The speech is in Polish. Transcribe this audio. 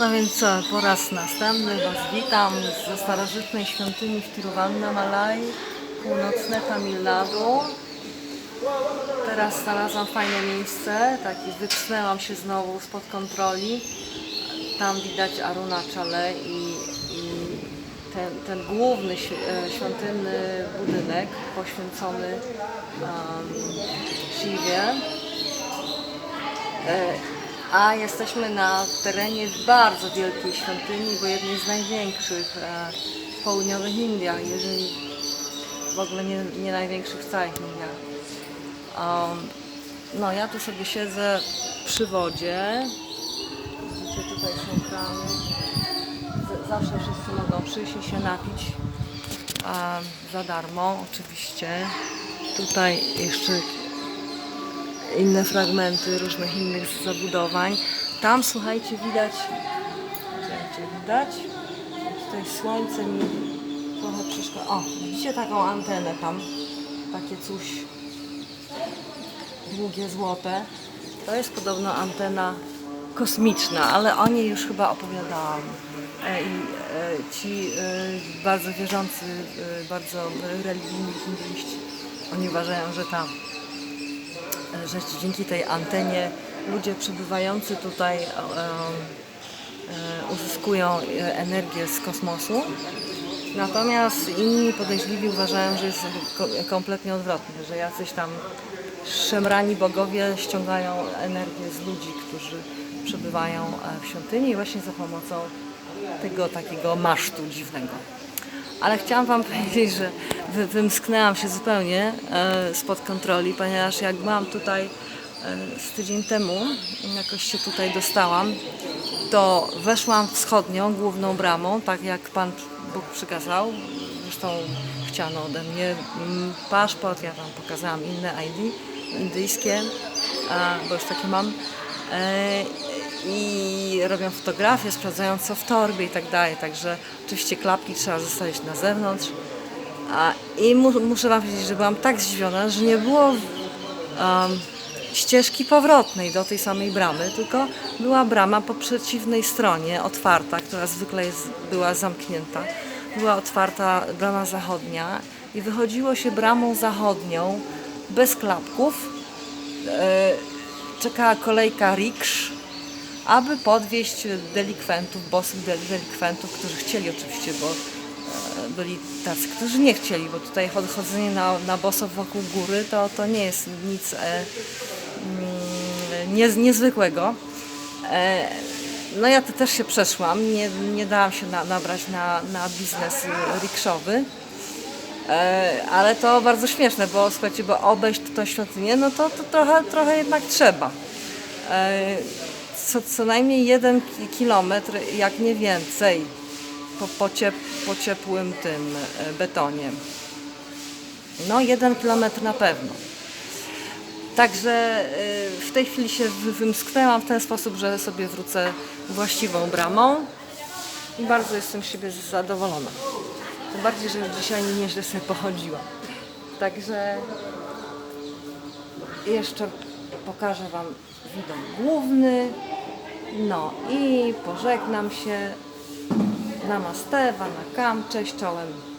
No więc po raz następny Was witam ze starożytnej świątyni w Tiruvannamalai, północne Tamil Nadu. Teraz znalazłam fajne miejsce, taki wypchnęłam się znowu spod kontroli. Tam widać Arunachale i, i ten, ten główny e, świątynny budynek poświęcony um. E, A jesteśmy na terenie bardzo wielkiej świątyni, bo jednej z największych e, w południowych Indiach, jeżeli w ogóle nie, nie największych w całych Indiach. Um, no ja tu sobie siedzę przy wodzie. Widzicie, tutaj są krany. Z- Zawsze wszyscy mogą przyjść i się napić um, za darmo, oczywiście. Tutaj jeszcze inne fragmenty różnych innych zabudowań. Tam słuchajcie, widać, widać, tutaj słońce mi trochę przeszkadza. O, widzicie taką antenę tam, takie coś długie, złote. To jest podobno antena kosmiczna, ale o niej już chyba opowiadałam. E, I e, ci e, bardzo wierzący, bardzo religijni hinduiści, oni uważają, że ta że dzięki tej antenie ludzie przebywający tutaj e, e, uzyskują e, energię z kosmosu. Natomiast inni podejrzliwi uważają, że jest ko- kompletnie odwrotnie, że jacyś tam szemrani bogowie ściągają energię z ludzi, którzy przebywają w świątyni właśnie za pomocą tego takiego masztu dziwnego. Ale chciałam Wam powiedzieć, że wy, wymsknęłam się zupełnie e, spod kontroli, ponieważ jak byłam tutaj e, z tydzień temu, jakoś się tutaj dostałam, to weszłam wschodnią, główną bramą, tak jak Pan Bóg przykazał. Zresztą chciano ode mnie mm, paszport, ja Wam pokazałam inne ID indyjskie, bo już takie mam. I robią fotografie, sprawdzają co w torbie i tak dalej. Także oczywiście klapki trzeba zostawić na zewnątrz. A, I mu, muszę Wam powiedzieć, że byłam tak zdziwiona, że nie było um, ścieżki powrotnej do tej samej bramy, tylko była brama po przeciwnej stronie, otwarta, która zwykle jest, była zamknięta. Była otwarta brama zachodnia i wychodziło się bramą zachodnią bez klapków. E, czekała kolejka riksz, aby podwieźć delikwentów, bosych del- delikwentów, którzy chcieli oczywiście, bo e, byli tacy, którzy nie chcieli, bo tutaj chod- chodzenie na, na boso wokół góry to, to nie jest nic e, mm, nie, niezwykłego. E, no ja to też się przeszłam, nie, nie dałam się na, nabrać na, na biznes rikszowy. E, ale to bardzo śmieszne, bo słuchajcie, bo obejść tą świątynię, no to, to trochę, trochę jednak trzeba. E, co, co najmniej jeden ki- kilometr, jak nie więcej, po, po, ciep, po ciepłym tym e, betonie. No jeden kilometr na pewno. Także y, w tej chwili się wy- wymsknęłam w ten sposób, że sobie wrócę właściwą bramą i bardzo jestem z siebie zadowolona. Tym bardziej, że dzisiaj nieźle sobie pochodziłam. Także jeszcze pokażę Wam widok główny. No i pożegnam się. Namaste, Vanakam, cześć czołem.